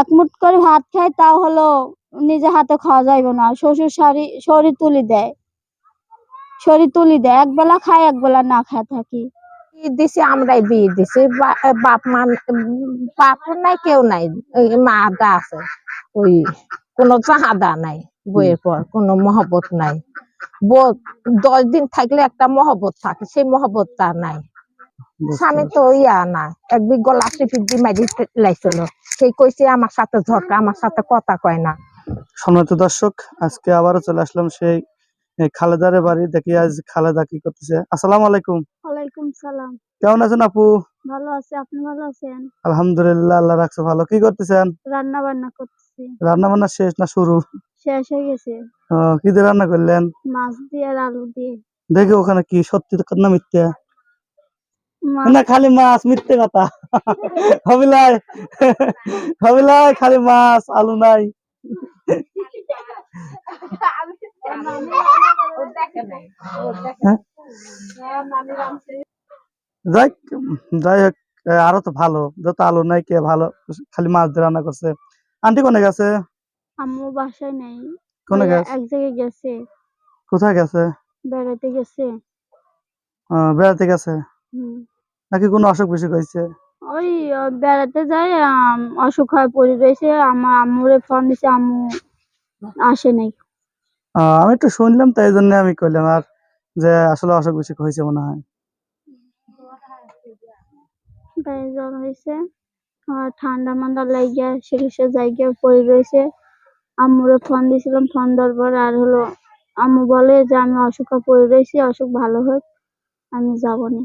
এক করে ভাত খাই তাও হলো নিজে হাতে খাওয়া যাইবে না। শ্বশুর শাড়ি, শরীর তুলি দেয়। শরীর তুলি দেয়। একবেলা খাই একবেলা না খায় থাকি। দিছি, আমরাই বিয়ে দিছি। বাপ মা, বাপ নাই, কেউ নাই। মা দা আছে। ওই কোনো চাহাদা নাই বইয়ের পর, কোনো মহব্বত নাই। দশ দিন থাকলে একটা মহব্বত থাকে। সেই মহব্বত তার নাই। স্বামী তো ইয়া না একদিন গলা টিপি দি মারি লাইছিল। সেই কইছে আমার সাথে ঝগড়া আমার সাথে কথা কয় না। সম্মানিত দর্শক আজকে আবারও চলে আসলাম সেই এই খালেদারের বাড়ি। দেখি আজ খালেদা কি করতেছে। আসসালামু আলাইকুম। ওয়ালাইকুম সালাম। কেমন আছেন আপু? ভালো আছে আপনি ভালো আছেন? আলহামদুলিল্লাহ আল্লাহ রাখছে ভালো। কি করতেছেন? রান্না বান্না করতেছি। রান্না বান্না শেষ না শুরু? শেষ হয়ে গেছে। আহ, কি দিয়ে রান্না করলেন? মাছ দিয়ে আর আলু দিয়ে। দেখি ওখানে কি সত্যি তো না মিথ্যা? না খালি মাছ মিথ্যে কথা। হবিলাই হবিলাই খালি মাছ আলু নাই? যাই যাই হোক এ, আরও তো ভালো। যত আলু নাই কে ভালো? খালি মাছ দিয়ে রান্না করছে। আন্টি কোনে গেছে? আম্মু বাসায় নেই। কোনে গেছে? এক জায়গায় গেছে। কোথায় গেছে? বেড়াতে গেছে। বেড়াতে গেছে? হুম। নাকি কোনো অসুখ বিসুখ হয়েছে? ওই বেড়াতে যায় আম, অসুখ হয় পড়ে রয়েছে আমার আম্মুরে ফোন দিছে আম্মু আসে নাই। আমি একটু শুনলাম তাই জন্য আমি কইলাম আর যে আসলে অসুখ বিসুখ হয়েছে মনে হয়। গায়ে জ্বর হয়েছে আর ঠান্ডা মান্ডা লাগিয়া চিকিৎসা জায়গা রয়েছে আম্মুরে ফোন দিয়েছিলাম ফোন দেওয়ার পর আর হলো আম্মু বলে যে আমি অসুখ পড়ে রয়েছি অসুখ ভালো হোক আমি যাব না।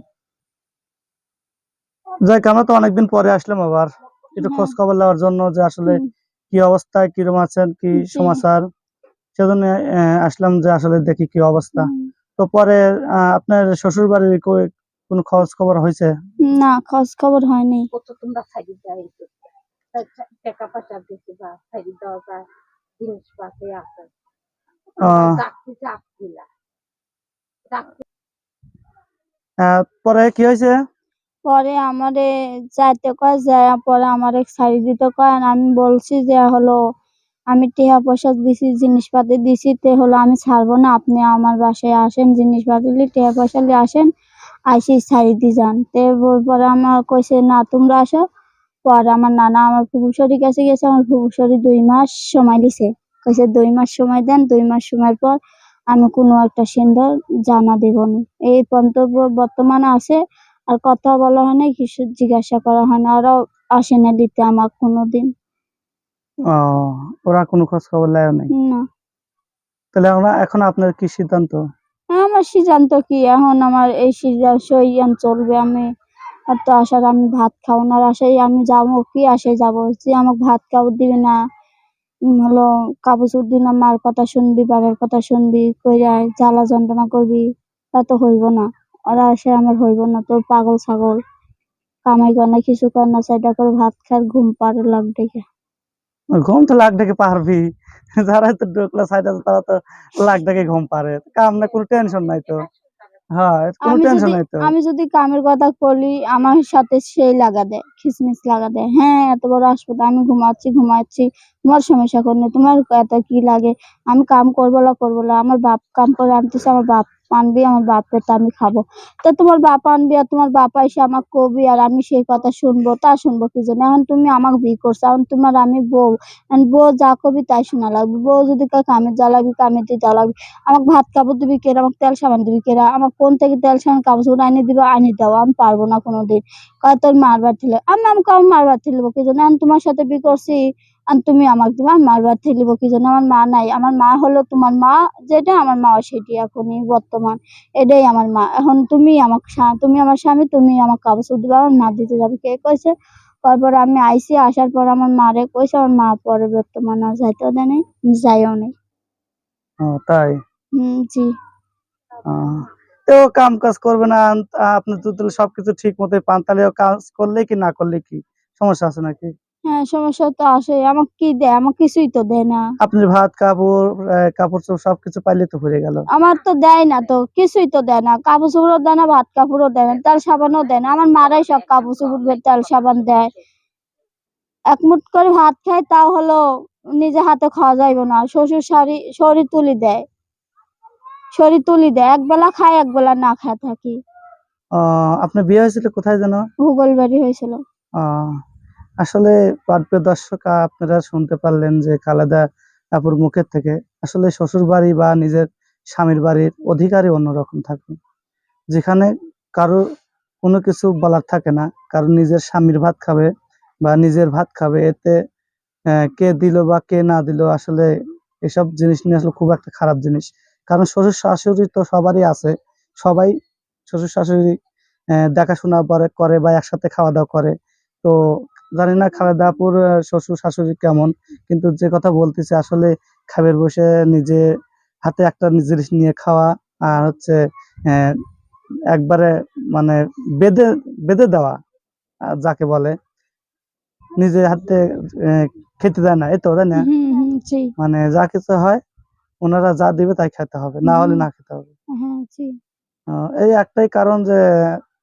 যাই আমরা তো অনেকদিন পরে আসলাম আবার। একটু হ্যাঁ। খোঁজ খবর নেওয়ার জন্য যে আসলে কি অবস্থায় কীরকম আছেন কি সমাচার? সেজন্য আসলাম যে আসলে দেখি কি অবস্থা। তো পরে আহ, আপনার শ্বশুর বাড়ির কোনো খোঁজ খবর হয়েছে? না খোঁজ খবর হয়নি। কত তোমরা সাইডে যাই টাকা পয়সা দিতে বা সাইডে দেওয়া যায় জিনিসপাতি আছে আহ, ডাকতে চাচ্ছিলা ডাকতে আহ, পরে কি হয়েছে? পরে আমারে যাইতে কয় যায় পরে আমার শাড়ি দিতে কয়। আর আমি বলছি যে, হলো, আমি টিহা পয়সা দিছি, জিনিসপাতি দিছি, তে হলো আমি ছাড়বো না। আপনি আমার বাসায় আসেন, জিনিসপাতি লি টিহা পয়সা লি আসেন, আইসি শাড়ি দি যান। তে পরে আমার কইছে, না, তোমরা আসো। পরে আমার নানা আমার ফুবুশরীর কাছে গেছে, আমার ফুবুশরী দুই মাস সময় দিছে কইছে, দুই মাস সময় দেন, দুই মাস সময়ের পর আমি কোনো একটা সিন্দর জানা দেব না। এই পর্যন্ত বর্তমানে আছে। আর কথা বলা হয় না কিছু জিজ্ঞাসা করা হয় না। ওরাও আসে না দিতে আমার কোনোদিন। ওরা কোনো খোঁজ খবর নেয় নাই? না। তাহলে আমরা এখন আপনার কি সিদ্ধান্ত? আমার সিদ্ধান্ত কি? এখন আমার এই সিদ্ধান্ত চলবে আমি আর তো আসার আমি ভাত না। আর আসায় আমি যাব কি আসে যাব? যে আমাকে ভাত খাব দিবি না হলো কাপড় চোপড় দিন মার কথা শুনবি বাবার কথা শুনবি কইরা জ্বালা যন্ত্রণা করবি তা তো হইব না। ওরা আসে আমার হইব না তো পাগল ছাগল। কামাই করে না কিছু করে না সেটা করে ভাত খার ঘুম পারে লাগ দেখে ঘুম তো লাখ ডেকে পারবি। যারা তো ঢোকলা সাইড আছে তারা তো লাখ ডেকে ঘুম পারে কাম না কোনো টেনশন নাই তো। হ্যাঁ কোনো আমি টেনশন যদি নাই তো। আমি যদি কামের কথা বলি আমার সাথে সেই লাগা দেয় খিসমিস লাগা দেয়। হ্যাঁ এত বড় হাসপাতাল আমি ঘুমাচ্ছি ঘুমাচ্ছি তোমার সমস্যা করলে তোমার এত কি লাগে? আমি কাম করব না করব না আমার বাপ কাম করে আনতেছে আমার বাপ আনবি, আমার বাপকে তো আমি খাব। তো তোমার বাপ আনবি আর তোমার বাপ এসে আমাকে কবি আর আমি সেই কথা শুনব, তা শুনব কি জন্য? এখন তুমি আমাকে বিয়ে করছ, এখন তোমার আমি বউ। বউ যা কবি তাই শোনা লাগবে। বউ যদি কয় কামে জ্বালাবি কামেতে জ্বালাবি আমাকে ভাত কাপড় দিবি কেরা আমাকে তেল সাবান দিবি কেরা আমার কোন থেকে তেল সাবান কাপড় চোপড় আনি দিবে আনি দাও, আমি পারব না কোনোদিন। কয় তোর মারবার ঠেলে আমি আমাকে আমি মারবার ঠেলবো কি জন্য? আমি তোমার সাথে বি করছি। আর তুমি আমাকে দিবা আমি মারবার ঠেলবো কি জন্য? আমার মা নাই। আমার মা হলো তোমার মা যেটা আমার মা সেটি এখনই বর্তমান। এটাই আমার মা। এখন তুমি আমাকে তুমি আমার স্বামী তুমি আমার কাপড় দিবা আমার মা দিতে যাবে। কে কইছে? তারপর আমি আইসি আসার পর আমার মারে কইছে আমার মা পরে বর্তমান আর যাইতেও দেয় নাই যাইও নাই। তাই? হুম জি। তো কাম কাজ করবে না আপনি তো সবকিছু ঠিক মতোই পান তাহলে কাজ করলে কি না করলে কি? সমস্যা আছে নাকি? হ্যাঁ সমস্যা তো আসে আমাকে কি দেয়? আমাকে কিছুই তো দেয় না। আপনি ভাত কাপড় আহ, কাপড় চোপড় সবকিছু পাইলে তো হয়ে গেল। আমার তো দেয় না তো কিছুই তো দেয় না। কাপড় চোপড়ও দেয় না ভাত কাপড়ও দেয় না তেল সাবানও দেয় না। আমার মারাই সব কাপড় চোপড় তেল সাবান দেয়। এক মুঠ করে ভাত খাই তাও হলো নিজে হাতে খাওয়া যাইব না। শ্বশুর শাড়ি শরীর তুলি দেয়। শরীর তুলি দেয়। একবেলা খাই একবেলা না খায় থাকি। আহ, আপনার বিয়ে হয়েছিল কোথায় যেন? ভূগোল বাড়ি হয়েছিল। আহ, আসলে প্রিয় দর্শক, আপনারা শুনতে পারলেন যে খালেদা আপুর মুখের থেকে আসলে শ্বশুর বাড়ি বা নিজের স্বামীর বাড়ির অধিকারই অন্যরকম থাকে। যেখানে কারও কোনো কিছু বলার থাকে না কারণ নিজের স্বামীর ভাত খাবে বা নিজের ভাত খাবে, এতে কে দিল বা কে না দিল আসলে এসব জিনিস নিয়ে আসলে খুব একটা খারাপ জিনিস। কারণ শ্বশুর শাশুড়ি তো সবারই আছে, সবাই শ্বশুর শাশুড়ি দেখাশোনা করে করে বা একসাথে খাওয়া দাওয়া করে। তো জানি না খালেদা আপুর শ্বশুর শাশুড়ি কেমন কিন্তু যে কথা বলতেছে আসলে খাবের বসে নিজে হাতে একটা জিনিস নিয়ে খাওয়া আর হচ্ছে একবারে মানে বেঁধে বেঁধে দেওয়া যাকে বলে নিজে হাতে খেতে দেয় না এই তো তাই না? মানে যা কিছু হয় ওনারা যা দিবে তাই খেতে হবে না হলে না খেতে হবে। হ্যাঁ এই একটাই কারণ যে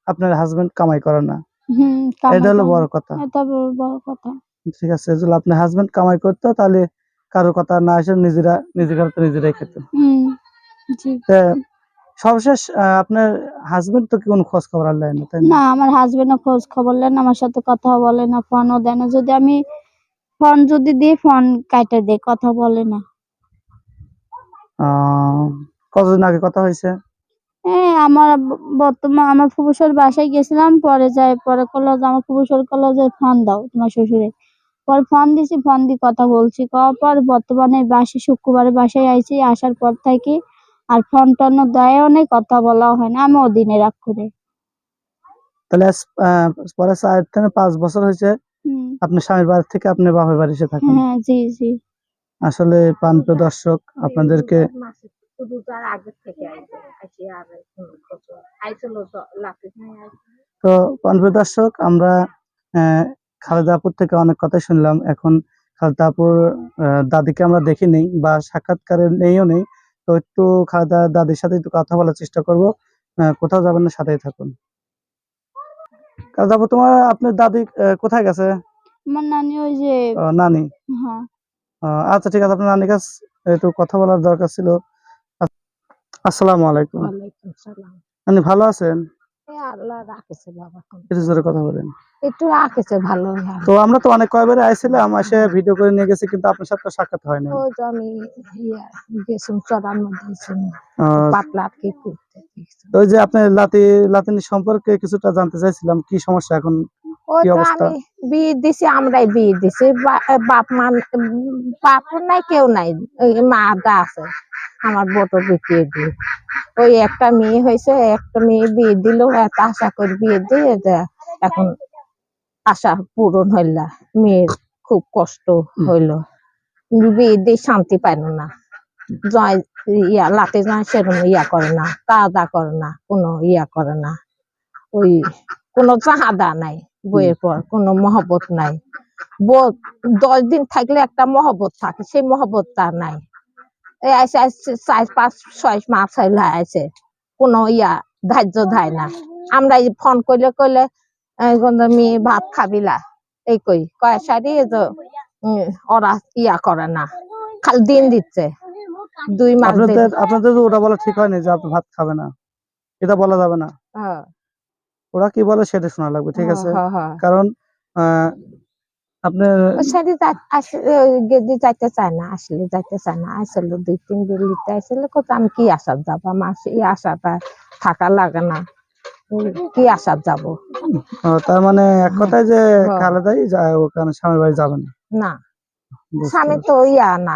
আপনার হাজবেন্ড কামাই করে না। হুম এটা হলো বড় কথা। এটা বড় বড় কথা। ঠিক আছে যদি আপনার হাজবেন্ড কামাই করতো তাহলে কারও কথা না এসে নিজেরা নিজের তো নিজেরাই খেত হুম জি। সর্বশেষ আপনার হাজবেন্ড তো কোনো খোঁজ খবর আর না তাই না? না আমার হাজবেন্ডও খোঁজ খবর নেন আমার সাথে কথা বলে না ফোনও দেয় না। যদি আমি ফোন যদি দিই ফোন কাটে দেয় কথা বলে না। কতদিন আগে কথা হয়েছে? হ্যাঁ আমার বর্তমান আমার ফুফুসর বাসায় গেছিলাম পরে যাই পরে করল যে আমার ফুফুসর করল যে ফোন দাও তোমার শ্বশুরে পরে ফোন দিছি ফোন দিয়ে কথা বলছি। করার পর বর্তমানে বাসে শুক্রবারে বাসায় আইছি আসার পর থেকে আর ফোন টন দেয়ও নেই কথা বলাও হয় না আমি দিনে রাগ করে তাহলে আহ, পরে চার থেকে পাঁচ বছর হয়েছে আপনার স্বামীর বাড়ি থেকে আপনার বাপের বাড়ি এসে থাকেন। হ্যাঁ জি জি। আসলে প্রান্তীয় দর্শক আপনাদেরকে শুধু তার আগে থেকে আইছে আইসে আর আইছিল তো লাফে দর্শক আমরা আহ, খালেদা আপুর থেকে অনেক কথাই শুনলাম। এখন খালেদা আপুর আহ, দাদিকে আমরা দেখি নেই বা সাক্ষাৎকারে নেইও নেই। তো একটু খালেদা দাদির সাথে একটু কথা বলার চেষ্টা করব। আহ, কোথাও যাবেন না সাথেই থাকুন। খালেদা আপু তোমার আপনার দাদি আহ, কোথায় গেছে? আমার নানি ওই যে নানি? হ্যাঁ। আচ্ছা ঠিক আছে আপনার নানির কাছে একটু কথা বলার দরকার ছিল। আস- আসসালামু আলাইকুম। নানি ভালো আছেন? এ আল্লাহ রাখেছে বাবা। একটু জোরে কথা বলেন। একটু রাখেছে ভালো তো আমরা তো অনেক কয়বারে আইছিলাম এসে ভিডিও করে নিয়ে গেছি কিন্তু আপনার সাথে সাক্ষাৎ হয় নাই। ওই তো আমি ইয়া গেছুম চড়ার মধ্যে পাতলা কি করতে ওই যে আপনার লাতি লাতিনি সম্পর্কে কিছুটা জানতে চাইছিলাম কি সমস্যা এখন? কি অবস্থা? বিয়ে দিছি আমরাই বিয়ে দিছি। বাপ মা বাপ নাই কেউ নাই মা আছে। আমার বটো বিটিয়ে দিয়ে ওই একটা মেয়ে হয়েছে একটা মেয়ে বিয়ে দিল এত আশা করে বিয়ে দিয়ে এখন আশা পূরণ হইল। মেয়ের খুব কষ্ট হইল। বিয়ে দিয়ে শান্তি পাইল না জয় ইয়া লাতে জয় সেরকম ইয়া করে না কাদা করে না কোনো ইয়া করে না। ওই কোনো চাহাদা নাই বইয়ের পর কোনো মহব্বত নাই। দশ দিন থাকলে একটা মহব্বত থাকে সেই মহব্বতটা নাই। চার পাঁচ ছয় মাস হইলে আছে কোনো ইয়া ধার্য ধায় না। আমরা ফোন করলে করলে এই ভাত খাবিলা। এই কই কয় সারি তো ওরা ইয়া করে না। খালি দিন দিচ্ছে। দুই মাস আপনাদের আপনাদের ওটা বলা ঠিক হয়নি যে আপনি ভাত খাবে না। এটা বলা যাবে না। হ্যাঁ, ওরা কি বলে সেটা শোনা লাগবে ঠিক হ্যাঁ, আছে? হ্যাঁ। কারণ আপনার সেটি গেদি যাইতে চায় না আসলে যাইতে চায় না আসলে দুই তিন দিন লিতে আসলে কত আমি কি যাব? আমার এই আশাটা থাকা লাগে না। কি আসার যাব? তার মানে এক কথায় যে। খালেদাই ওখানে স্বামীর বাড়ি যাবেন না। বুঝতে স্বামী তো ইয়া না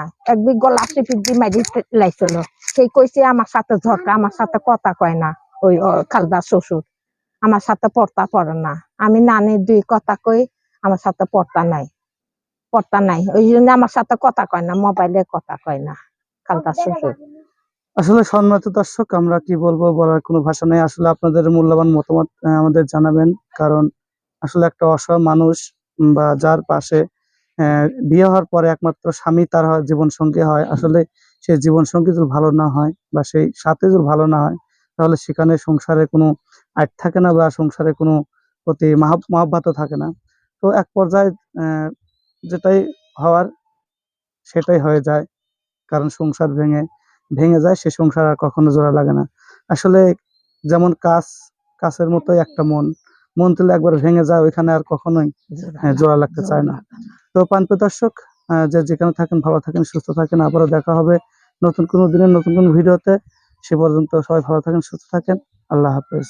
মারি লাইছিল। সেই কইছে আমার সাথে ঝগড়া আমার সাথে কথা কয় না ওই ওর খালদা শ্বশুর। আমার সাথে পড়তা পড়ে না। আমি নানির দুই কথা কই আমার সাথে পড়তা নাই। পড়তা নাই। ওই জন্য আমার সাথে কথা কয় না মোবাইলে কথা কয় না খালদা শ্বশুর। আসলে সম্মানিত দর্শক আমরা কি বলব বলার কোনো ভাষা নেই। আসলে আপনাদের মূল্যবান মতামত আমাদের জানাবেন। কারণ আসলে একটা অসহায় মানুষ বা যার পাশে আহ, বিয়ে হওয়ার পরে একমাত্র স্বামী তার জীবন সঙ্গী হয়। আসলে সে জীবন সঙ্গী যদি ভালো না হয় বা সেই সাথে যদি ভালো না হয় তাহলে সেখানে সংসারে কোনো আয় থাকে না বা সংসারে কোনো প্রতি মহাব্বাতও থাকে না। তো এক পর্যায়ে যেটাই হওয়ার সেটাই হয়ে যায়। কারণ সংসার ভেঙে ভেঙে যায় সে সংসার আর কখনো জোড়া লাগে না। আসলে যেমন কাজ কাছের মতোই একটা মন মন তুলে একবার ভেঙে যায় ওইখানে আর কখনোই হ্যাঁ, জোড়া লাগতে চায় না। তো পানপ্রিয় দর্শক যে যেখানে থাকেন ভালো থাকেন সুস্থ থাকেন আবারও দেখা হবে নতুন কোনো দিনের নতুন কোনো ভিডিওতে। সে পর্যন্ত সবাই ভালো থাকেন সুস্থ থাকেন। আল্লাহ হাফেজ।